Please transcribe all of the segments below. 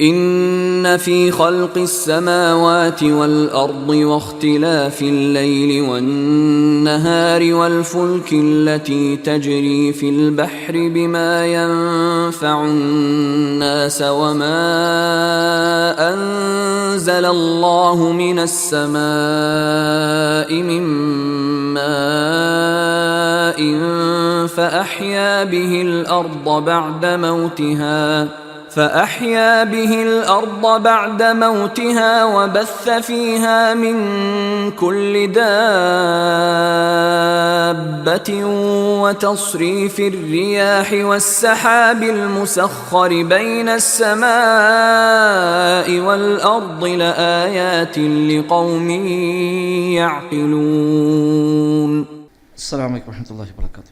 إن في خلق السماوات والأرض واختلاف الليل والنهار والفلك التي تجري في البحر بما ينفع الناس وما أنزل الله من السماء من ماء فأحيا به الأرض بعد موتها فأحيا به الأرض بعد موتها وبث فيها من كل دابة وتصريف الرياح والسحاب المسخر بين السماء والأرض لآيات لقوم يعقلون. السلام عليكم ورحمة الله وبركاته.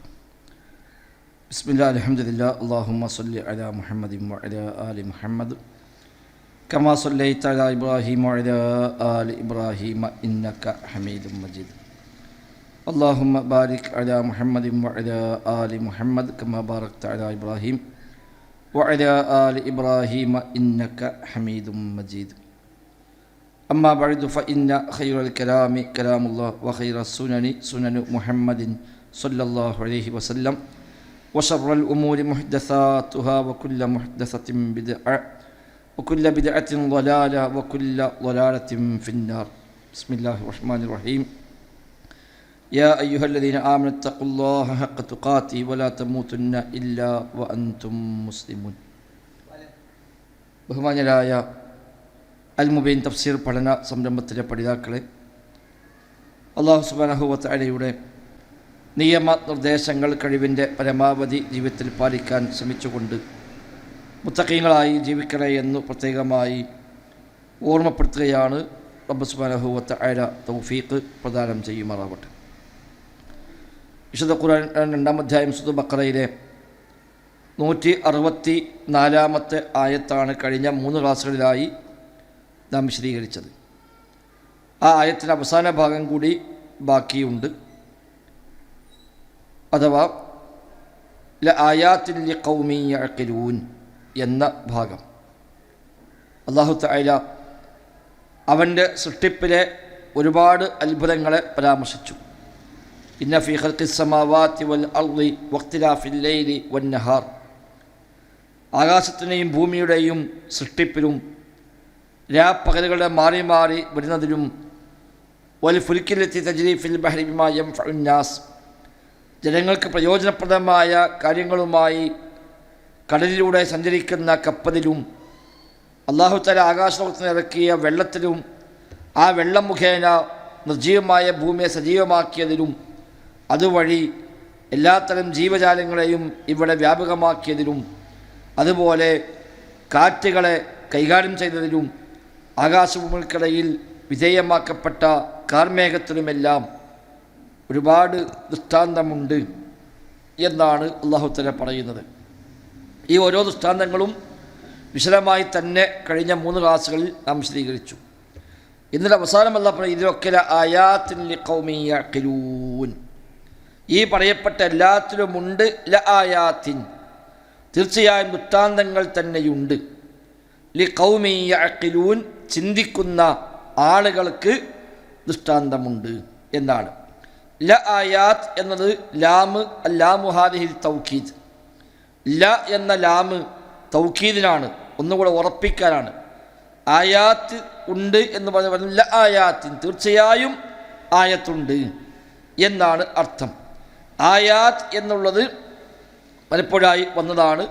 بسم الله الحمد لله اللهم صل على محمد وعلى آل محمد كما صليت على إبراهيم وعلى آل إبراهيم إنك حميد مجيد اللهم بارك على محمد وعلى آل محمد كما باركت على إبراهيم وعلى آل إبراهيم إنك حميد مجيد أما بعد فإن خير الكلام كلام الله وخير السنن سنن محمد صلى الله عليه وسلم وشر الأمور محدثاتها وكل محدثة بدعة وكل بدعة ضلالة وكل ضلالة في النار بسم الله الرحمن الرحيم يا أيها الذين آمنوا اتقوا الله حق تقاته ولا تموتن إلا وأنتم مسلمون ബഹുമാന്യരായ അൽ മുബൈൻ തഫ്സീർ പഠന സംരംഭത്തിലെ പഠിതാക്കളെ അള്ളാഹു സുബാനഹുവത്തലയുടെ നിയമ നിർദ്ദേശങ്ങൾ കഴിവിന്റെ പരമാവധി ജീവിതത്തിൽ പാലിക്കാൻ ശ്രമിച്ചുകൊണ്ട് മുത്തക്കീങ്ങളായി ജീവിക്കണേ എന്ന് പ്രത്യേകമായി ഓർമ്മപ്പെടുത്തുകയാണ് റബ്ബ് സുബാനഹുവത്ത അയല തൗഫീഖ് പ്രദാനം ചെയ്യുമാറാവട്ടെ. വിശുദ്ധ ഖുർആൻ രണ്ടാം അധ്യായം സുദു ബക്കറയിലെ നൂറ്റി അറുപത്തി നാലാമത്തെ ആയത്താണ് കഴിഞ്ഞ മൂന്ന് ക്ലാസ്സുകളിലായി നാം വിശദീകരിച്ചത്. ആ ആയത്തിന്റെ അവസാന ഭാഗം കൂടി ബാക്കിയുണ്ട്. അഥവാ ല ആയാത്തില്ലി കൗമിയക്കിലൂൻ എന്ന ഭാഗം. അള്ളാഹു തആല അവന്റെ സൃഷ്ടിപ്പിലെ ഒരുപാട് അത്ഭുതങ്ങളെ പരാമർശിച്ചു. ഇന്ന ഫി ഖൽഖി സമാവാത്തി വൽ അർളി വഖ്തിലാഫിൽ ലൈലി വൻ നഹാർ. ആകാശത്തിന്റെയും ഭൂമിയുടെയും സൃഷ്ടിപ്പിലും രാപ്പകലുകളുടെ മാറി മാറി വരുന്നതിലും വൽ ഫുൽക്കിലെത്തി തജ്രീഫിൽ ബഹരിമായം ഫുന്നാസ് ജനങ്ങൾക്ക് പ്രയോജനപ്രദമായ കാര്യങ്ങളുമായി കടലിലൂടെ സഞ്ചരിക്കുന്ന കപ്പലിലും അള്ളാഹുത്തല ആകാശലോകത്തിന് ഇറക്കിയ വെള്ളത്തിലും ആ വെള്ളം മുഖേന നിർജീവമായ ഭൂമിയെ സജീവമാക്കിയതിലും അതുവഴി എല്ലാത്തരം ജീവജാലങ്ങളെയും ഇവിടെ വ്യാപകമാക്കിയതിലും അതുപോലെ കാറ്റുകളെ കൈകാര്യം ചെയ്തതിലും ആകാശഭൂമികൾക്കിടയിൽ വിധേയമാക്കപ്പെട്ട കാർമേഘത്തിലുമെല്ലാം ഒരുപാട് ദൃഷ്ടാന്തമുണ്ട് എന്നാണ് അള്ളാഹുത്തല പറയുന്നത്. ഈ ഓരോ ദൃഷ്ടാന്തങ്ങളും വിശദമായി തന്നെ കഴിഞ്ഞ മൂന്ന് ക്ലാസ്സുകളിൽ നാം വിശദീകരിച്ചു. ഇന്നലെ അവസാനമല്ല പറയും ഇതിലൊക്കെ ആയാത്തിൻ കൗമിയൂൻ ഈ പറയപ്പെട്ട എല്ലാത്തിലുമുണ്ട് ല ആയാത്തിൻ. തീർച്ചയായും ദൃഷ്ടാന്തങ്ങൾ തന്നെയുണ്ട്. ലി കൗമിയൂൻ ചിന്തിക്കുന്ന ആളുകൾക്ക് ദൃഷ്ടാന്തമുണ്ട് എന്നാണ്. ല ആയാത്ത് എന്നത് ലാമ് ലാമു ഹാദിഹിൽ തൗക്കീദ് ല എന്ന ലാമ് തൗക്കീദിനാണ് ഒന്നുകൂടെ ഉറപ്പിക്കാനാണ്. ആയാത്ത് ഉണ്ട് എന്ന് പറഞ്ഞ ല ആയാത്തിൻ തീർച്ചയായും ആയത്തുണ്ട് എന്നാണ് അർത്ഥം. ആയാത്ത് എന്നുള്ളത് പലപ്പോഴായി വന്നതാണ്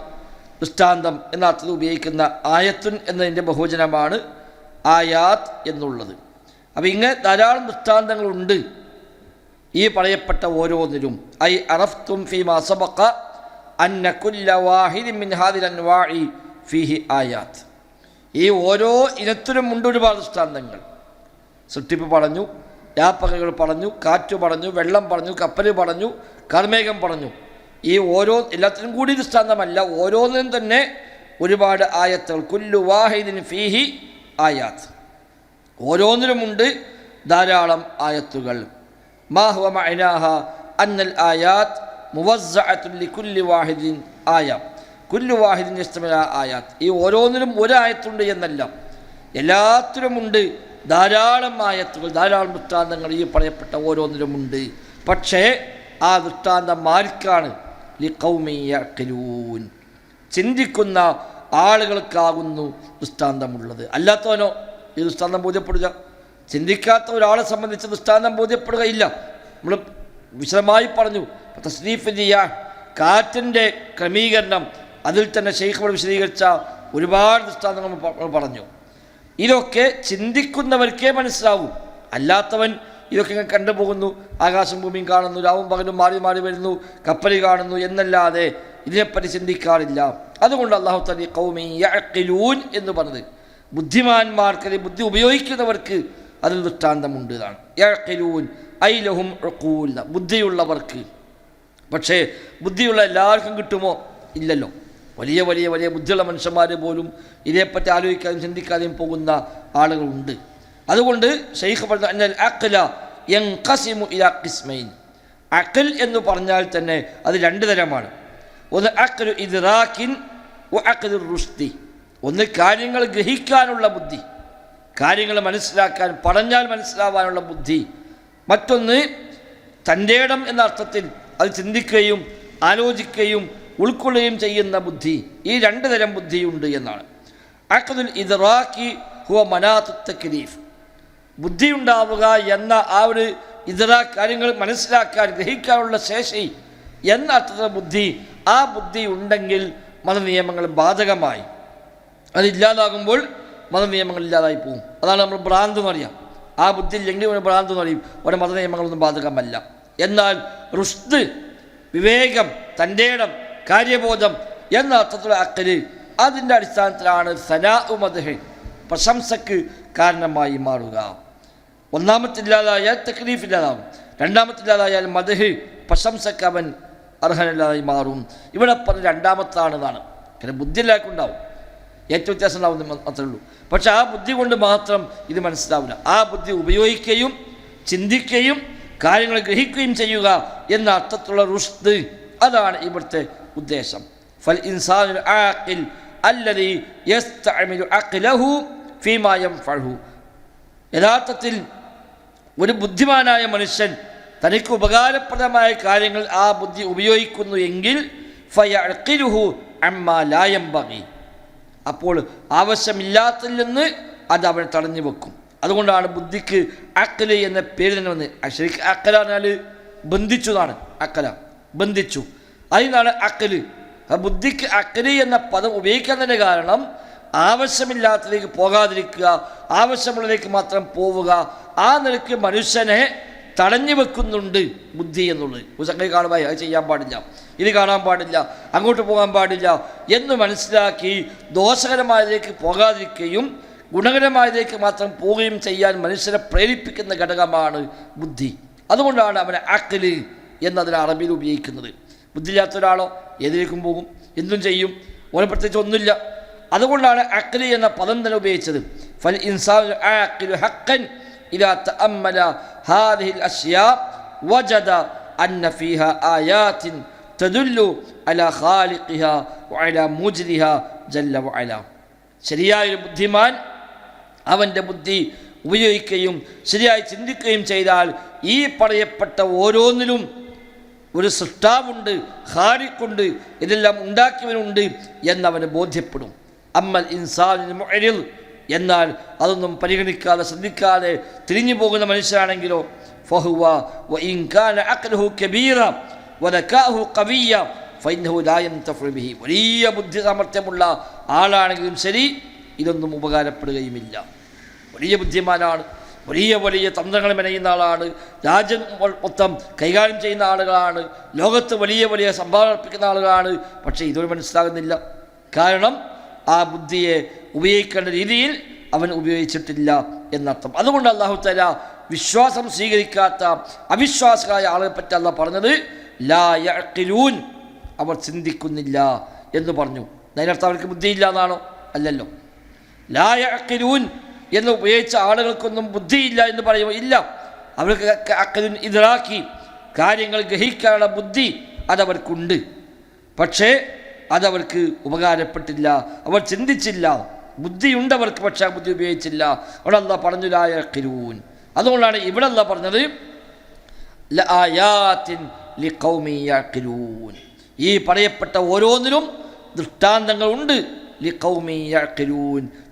ദൃഷ്ടാന്തം എന്ന അർത്ഥത്തിൽ ഉപയോഗിക്കുന്ന ആയത്തുൻ എന്നതിന്റെ ബഹുവചനമാണ് ആയാത്ത് എന്നുള്ളത്. അപ്പോൾ ഇങ്ങനെ ധാരാളം ദൃഷ്ടാന്തങ്ങളുണ്ട്. ഈ പറയപ്പെട്ട ഓരോന്നിലും ഐ അറഫ്തും ഫി സബഖ അന്ന കുല്ല വാഹിദി മിൻ ഹാദിൽ അൻവാഇ ഫിഹി ആയാത്ത് ഈ ഓരോ ഇനത്തിലും ഉണ്ട് ഒരുപാട് ദൃഷ്ടാന്തങ്ങൾ സൃഷ്ടിപ്പ് പറഞ്ഞു രാപ്പകകൾ പറഞ്ഞു കാറ്റ് പറഞ്ഞു വെള്ളം പറഞ്ഞു കപ്പൽ പറഞ്ഞു കർമേഘം പറഞ്ഞു. ഈ ഓരോ എല്ലാത്തിനും കൂടി ദൃഷ്ടാന്തമല്ല ഓരോന്നിനും തന്നെ ഒരുപാട് ആയത്തുകൾ. കുല്ലു വാഹിദിൻ ഫീഹി ആയാത്ത് ഓരോന്നിലുമുണ്ട് ധാരാളം ആയത്തുകൾ. മാഹുവ മഅനാഹ അന്നൽ ആയാത്ത് മുവസ്സഅത്തുൻ ലികുല്ലി വാഹിദിൻ ആയ. കുല്ലു വാഹിദിൻ ഇസ്തമില ആയാത്ത് ഈ ഓരോന്നിലും ഒരായത്തുണ്ട് എന്നല്ല. എല്ലാത്തിലുമുണ്ട്. ധാരാളം ആയത്തുകൾ ധാരാളം ദൃഷ്ടാന്തങ്ങൾ ഈ പറയപ്പെട്ട ഓരോന്നിലുമുണ്ട്. പക്ഷേ ആ ദൃഷ്ടാന്തം ആർക്കാണ്? ലിഖൗമിയഖിലൂൻ ചിന്തിക്കുന്ന ആളുകൾക്കാകുന്നു ദൃഷ്ടാന്തമുള്ളത്. അല്ലാത്തവനോ ഈ ദൃഷ്ടാന്തം ബോധ്യപ്പെടുക? ചിന്തിക്കാത്ത ഒരാളെ സംബന്ധിച്ച് ദൃഷ്ടാന്തം ബോധ്യപ്പെടുകയില്ല. നമ്മൾ വിശദമായി പറഞ്ഞു തസ്രീഫിയ കാറ്റിന്റെ ക്രമീകരണം അതിൽ തന്നെ ഷെയ്ഖ് വിശദീകരിച്ച ഒരുപാട് ദൃഷ്ടാന്തങ്ങൾ പറഞ്ഞു. ഇതൊക്കെ ചിന്തിക്കുന്നവർക്കേ മനസ്സിലാവും. അല്ലാത്തവൻ ഇതൊക്കെ ഇങ്ങനെ കണ്ടുപോകുന്നു ആകാശം ഭൂമിയും കാണുന്നു രാവും പകലും മാറി മാറി വരുന്നു കപ്പൽ കാണുന്നു എന്നല്ലാതെ ഇതിനെപ്പറ്റി ചിന്തിക്കാറില്ല. അതുകൊണ്ട് അള്ളാഹു തലി കൗമി എന്ന് പറഞ്ഞത്. ബുദ്ധിമാന്മാർക്ക് ബുദ്ധി ഉപയോഗിക്കുന്നവർക്ക് അതിൽ ദൃഷ്ടാന്തമുണ്ട് ഇതാണ്. യഖിലൂൻ ഐലഹും ഉഖൂൽ ബുദ്ധിയുള്ളവർക്ക്. പക്ഷേ ബുദ്ധിയുള്ള എല്ലാവർക്കും കിട്ടുമോ? ഇല്ലല്ലോ. വലിയ വലിയ വലിയ ബുദ്ധിയുള്ള മനുഷ്യന്മാർ പോലും ഇതേപ്പറ്റി ആലോചിക്കാതെയും ചിന്തിക്കാതെയും പോകുന്ന ആളുകളുണ്ട്. അതുകൊണ്ട് ഷെയ്ഖ് പറഞ്ഞു അഖ്ല യൻഖസിമു ഇലാ കിസ്മൈൻ അഖിൽ എന്ന് പറഞ്ഞാൽ തന്നെ അത് രണ്ട് തരമാണ്. ഒന്ന് അഖ്ലു ഇദ്റാക്കിൻ വ അഖ്ലു റുഷ്ദി. ഒന്ന് കാര്യങ്ങൾ ഗ്രഹിക്കാനുള്ള ബുദ്ധി. കാര്യങ്ങൾ മനസ്സിലാക്കാൻ പറഞ്ഞാൽ മനസ്സിലാവാനുള്ള ബുദ്ധി. മറ്റൊന്ന് തന്റെ ഇടം എന്ന അർത്ഥത്തിൽ അത് ചിന്തിക്കുകയും ആലോചിക്കുകയും ഉൾക്കൊള്ളുകയും ചെയ്യുന്ന ബുദ്ധി. ഈ രണ്ട് തരം ബുദ്ധിയുണ്ട് എന്നാണ്. അക്കതുൽ ഇദ്റാഖി ഹുവ മനാത്തു തക്ലീഫ് ബുദ്ധിയുണ്ടാവുക എന്ന ആ ഒരു ഇതര കാര്യങ്ങൾ മനസ്സിലാക്കാൻ ഗ്രഹിക്കാനുള്ള ശേഷി എന്ന അർത്ഥത്തിലുള്ള ബുദ്ധി ആ ബുദ്ധി ഉണ്ടെങ്കിൽ മതനിയമങ്ങൾ ബാധകമായി. അതില്ലാതാകുമ്പോൾ മതനിയമങ്ങൾ ഇല്ലാതായി പോകും അതാണ് നമ്മൾ ഭ്രാന്ത് എന്ന് അറിയാം ആ ബുദ്ധി ഇല്ലെങ്കിൽ ഒരു ഭ്രാന്ത് എന്ന് പറയും. ഒരു മതനിയമങ്ങളൊന്നും ബാധകമല്ല. എന്നാൽ റുഷ്ത് വിവേകം തന്റെ ഇടം കാര്യബോധം എന്ന അർത്ഥത്തിലുള്ള അക്കൽ അതിന്റെ അടിസ്ഥാനത്തിലാണ് സനാ ഉമദഹ് പ്രശംസക്ക് കാരണമായി മാറുക. ഒന്നാമത്തില്ലാതായാൽ തക്ലീഫ് ഇല്ലാതാവും. രണ്ടാമത്തില്ലാതായാൽ മദഹ് പ്രശംസക്ക് അവൻ അർഹനല്ലാതായി മാറും. ഇവിടെ പറഞ്ഞ രണ്ടാമത്താണെന്നാണ്. കാരണം ബുദ്ധി എല്ലാവർക്കും ഏറ്റവും വ്യത്യാസം ഉണ്ടാവുന്ന മാത്രമേ ഉള്ളൂ. പക്ഷെ ആ ബുദ്ധി കൊണ്ട് മാത്രം ഇത് മനസ്സിലാവില്ല. ആ ബുദ്ധി ഉപയോഗിക്കുകയും ചിന്തിക്കുകയും കാര്യങ്ങൾ ഗ്രഹിക്കുകയും ചെയ്യുക എന്ന അർത്ഥത്തിലുള്ള റുഷ്ദ് അതാണ് ഇവിടുത്തെ ഉദ്ദേശം. ഫൽ ഫീമാ യൻഫഉഹു യഥാർത്ഥത്തിൽ ഒരു ബുദ്ധിമാനായ മനുഷ്യൻ തനിക്ക് ഉപകാരപ്രദമായ കാര്യങ്ങൾ ആ ബുദ്ധി ഉപയോഗിക്കുന്നു എങ്കിൽ ഫയഅഖിലുഹു അമ്മാ ലാ യംബഗി. അപ്പോൾ ആവശ്യമില്ലാത്തിൽ നിന്ന് അത് അവൻ തടഞ്ഞു വെക്കും. അതുകൊണ്ടാണ് ബുദ്ധിക്ക് അക്കൽ എന്ന പേര് തന്നെ വന്നത്. ശരിക്കും അക്കല എന്നാൽ ബന്ധിച്ചു എന്നാണ്. അക്കല ബന്ധിച്ചു. അതിനാണ് അക്കൽ ബുദ്ധിക്ക് അക്കൽ എന്ന പദം ഉപയോഗിക്കുന്നതിന്റെ കാരണം ആവശ്യമില്ലാത്തതിലേക്ക് പോകാതിരിക്കുക ആവശ്യമുള്ളതിലേക്ക് മാത്രം പോവുക. ആ നിലയ്ക്ക് മനുഷ്യനെ തടഞ്ഞു വെക്കുന്നുണ്ട് ബുദ്ധി എന്നുള്ളത്. ഒരു സംഗതി കാണുമ്പോൾ അത് ചെയ്യാൻ പാടില്ല. ഇത് കാണാൻ പാടില്ല. അങ്ങോട്ട് പോകാൻ പാടില്ല എന്ന് മനസ്സിലാക്കി ദോഷകരമായതിലേക്ക് പോകാതിരിക്കുകയും ഗുണകരമായതിലേക്ക് മാത്രം പോവുകയും ചെയ്യാൻ മനുഷ്യരെ പ്രേരിപ്പിക്കുന്ന ഘടകമാണ് ബുദ്ധി. അതുകൊണ്ടാണ് അവനെ അക്കൽ എന്നതിന് അറബിയിൽ ഉപയോഗിക്കുന്നത്. ബുദ്ധിയില്ലാത്ത ഒരാളോ ഏതിലേക്കും പോകും എന്തും ചെയ്യും ഓനെ പ്രത്യേകിച്ച് ഒന്നുമില്ല. അതുകൊണ്ടാണ് അക്കലി എന്ന പദം തന്നെ ഉപയോഗിച്ചത്. ഫൽ ഇൻസാൻ ആഖിലു ഹഖൻ تأمل هذه الأشياء وجد أن فيها آيات تدل على خالقها وعلى مجرها جل وعلا. ശരിയായ ബുദ്ധിമാൻ അവന്റെ ബുദ്ധി ഉപയോഗിക്കുകയും ശരിയായി ചിന്തിക്കുകയും ചെയ്താൽ ഈ പറയപ്പെട്ട ഓരോന്നിലും ഒരു സൃഷ്ടാവുണ്ട് ഹാരിക്കുണ്ട് ഇതെല്ലാം ഉണ്ടാക്കിയവനുണ്ട് എന്നവന് ബോധ്യപ്പെടും. അമ്മൽ മുഅരിൽ എന്നാൽ അതൊന്നും പരിഗണിക്കാതെ ശ്രദ്ധിക്കാതെ തിരിഞ്ഞു പോകുന്ന മനുഷ്യനാണെങ്കിലോ ഫഹുവ വലിയ ബുദ്ധി സാമർത്ഥ്യമുള്ള ആളാണെങ്കിലും ശരി ഇതൊന്നും ഉപകാരപ്പെടുകയുമില്ല. വലിയ ബുദ്ധിമാനാണ് വലിയ വലിയ തന്ത്രങ്ങൾ മെനയുന്ന ആളാണ് രാജ്യം മൊത്തം കൈകാര്യം ചെയ്യുന്ന ആളുകളാണ് ലോകത്ത് വലിയ വലിയ സംഭാവന അർപ്പിക്കുന്ന ആളുകളാണ് പക്ഷേ ഇതൊരു മനസ്സിലാകുന്നില്ല. കാരണം ആ ബുദ്ധിയെ ഉപയോഗിക്കേണ്ട രീതിയിൽ അവൻ ഉപയോഗിച്ചിട്ടില്ല എന്നർത്ഥം. അതുകൊണ്ട് അള്ളാഹു തല വിശ്വാസം സ്വീകരിക്കാത്ത അവിശ്വാസികളായ ആളുകളെ പറ്റി അല്ല പറഞ്ഞത് ലായൂൻ അവർ ചിന്തിക്കുന്നില്ല എന്ന് പറഞ്ഞു. അതിനർത്ഥം അവർക്ക് ബുദ്ധിയില്ല എന്നാണോ? അല്ലല്ലോ. ലായൂൻ എന്ന് ഉപയോഗിച്ച ആളുകൾക്കൊന്നും ബുദ്ധിയില്ല എന്ന് പറയുമോ ഇല്ല. അവർക്ക് അക്കലിൻ ഇതിലാക്കി കാര്യങ്ങൾ ഗ്രഹിക്കാനുള്ള ബുദ്ധി അതവർക്കുണ്ട്. പക്ഷേ അതവർക്ക് ഉപകാരപ്പെട്ടില്ല. അവർ ചിന്തിച്ചില്ല. ബുദ്ധിയുണ്ടവർക്ക് പക്ഷേ ആ ബുദ്ധി ഉപയോഗിച്ചില്ല. അവിടെ അല്ല പറഞ്ഞുലായ കിരൂൻ അതുകൊണ്ടാണ് ഇവിടെ അല്ല പറഞ്ഞത് ഈ പറയപ്പെട്ട ഓരോന്നിനും ദൃഷ്ടാന്തങ്ങളുണ്ട്.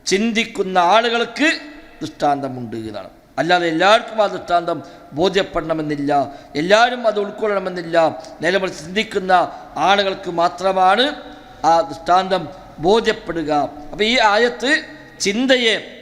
ചിന്തിക്കുന്ന ആളുകൾക്ക് ദൃഷ്ടാന്തമുണ്ട് എന്നാണ്. അല്ലാതെ എല്ലാവർക്കും ആ ദൃഷ്ടാന്തം ബോധ്യപ്പെടണമെന്നില്ല. എല്ലാവരും അത് ഉൾക്കൊള്ളണമെന്നില്ല. നിലവിൽ ചിന്തിക്കുന്ന ആളുകൾക്ക് മാത്രമാണ് ആ ദൃഷ്ടാന്തം ബോധ്യപ്പെടുക. അപ്പോൾ ഈ ആയത്ത് ചിന്തയെ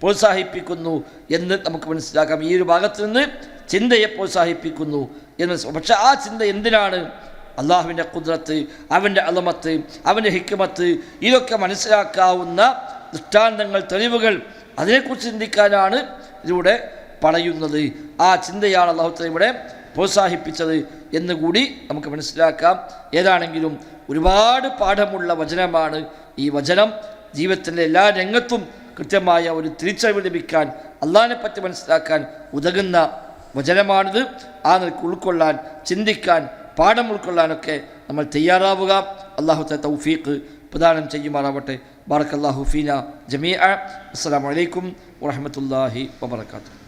പ്രോത്സാഹിപ്പിക്കുന്നു എന്ന് നമുക്ക് മനസ്സിലാക്കാം. ഈ ഒരു ഭാഗത്ത് നിന്ന് ചിന്തയെ പ്രോത്സാഹിപ്പിക്കുന്നു എന്ന്. പക്ഷെ ആ ചിന്ത എന്തിനാണ്? അള്ളാഹുവിന്റെ കുതിരത്ത് അവന്റെ അലമത്ത് അവന്റെ ഹിക്കുമത്ത് ഇതൊക്കെ മനസ്സിലാക്കാവുന്ന ദൃഷ്ടാന്തങ്ങൾ തെളിവുകൾ അതിനെക്കുറിച്ച് ചിന്തിക്കാനാണ് ഇതിലൂടെ പറയുന്നത്. ആ ചിന്തയാണ് അള്ളാഹുത്തല ഇവിടെ പ്രോത്സാഹിപ്പിച്ചത് എന്നുകൂടി നമുക്ക് മനസ്സിലാക്കാം. ഏതാണെങ്കിലും ഒരുപാട് പാഠമുള്ള വചനമാണ് ഈ വചനം. ജീവിതത്തിന്റെ എല്ലാ രംഗത്തും കൃത്യമായ ഒരു തിരിച്ചറിവ് ലഭിക്കാൻ അള്ളാഹിനെ പറ്റി മനസ്സിലാക്കാൻ ഉതകുന്ന വചനമാണിത്. ആ നിലയ്ക്ക് ഉൾക്കൊള്ളാൻ ചിന്തിക്കാൻ പാഠം ഉൾക്കൊള്ളാനൊക്കെ നമ്മൾ തയ്യാറാവുക. അള്ളാഹുത്തെ തൗഫീഖ് പ്രദാനം ചെയ്യുമാറാവട്ടെ. بارك الله فينا جميعا. السلام عليكم ورحمة الله وبركاته.